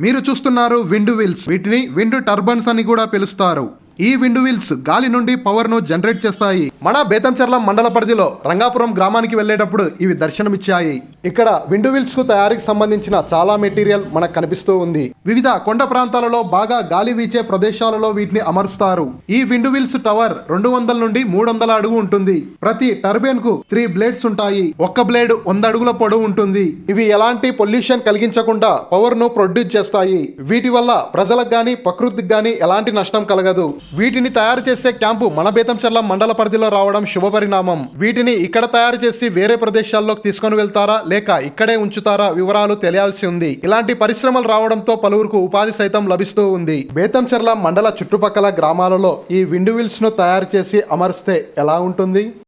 మీరు చూస్తున్నారు wind wheels. వీటిని విండ్ టర్బన్స్ అని కూడా పిలుస్తారు. ఈ విండ్ వీల్స్ గాలి నుండి పవర్ను జనరేట్ చేస్తాయి. మన బేతంచెర్ల మండల పరిధిలో రంగాపురం గ్రామానికి వెళ్ళేటప్పుడు ఇవి దర్శనమిచ్చాయి. ఇక్కడ విండో వీల్స్కు తయారీకి సంబంధించిన చాలా మెటీరియల్ మనకు కనిపిస్తూ ఉంది. వివిధ కొండ ప్రాంతాలలో బాగా గాలి వీచే ప్రదేశాలలో వీటిని అమరుస్తారు. ఈ విండో వీల్స్ టవర్ రెండు వందల నుండి మూడు వందల అడుగు ఉంటుంది. ప్రతి టర్బైన్కు త్రీ బ్లేడ్స్ ఉంటాయి. ఒక్క బ్లేడ్ వంద అడుగుల పొడవు ఉంటుంది. ఇవి ఎలాంటి పొల్యూషన్ కలిగించకుండా పవర్ను ప్రొడ్యూస్ చేస్తాయి. వీటి వల్ల ప్రజలకు గాని ప్రకృతికి గాని ఎలాంటి నష్టం కలగదు. వీటిని తయారు చేసే క్యాంపు మన బేతంచెర్ల మండల పరిధిలో రావడం శుభపరిణామం. వీటిని ఇక్కడ తయారు చేసి వేరే ప్రదేశాల్లోకి తీసుకొని వెళ్తారా లేక ఇక్కడే ఉంచుతారా వివరాలు తెలియాల్సి ఉంది. ఇలాంటి పరిశ్రమలు రావడంతో పలువురుకు ఉపాధి సైతం లభిస్తూ ఉంది. బేతంచెర్ల మండల చుట్టుపక్కల గ్రామాలలో ఈ విండ్ వీల్స్ను తయారు చేసి అమర్స్తే ఎలా ఉంటుంది?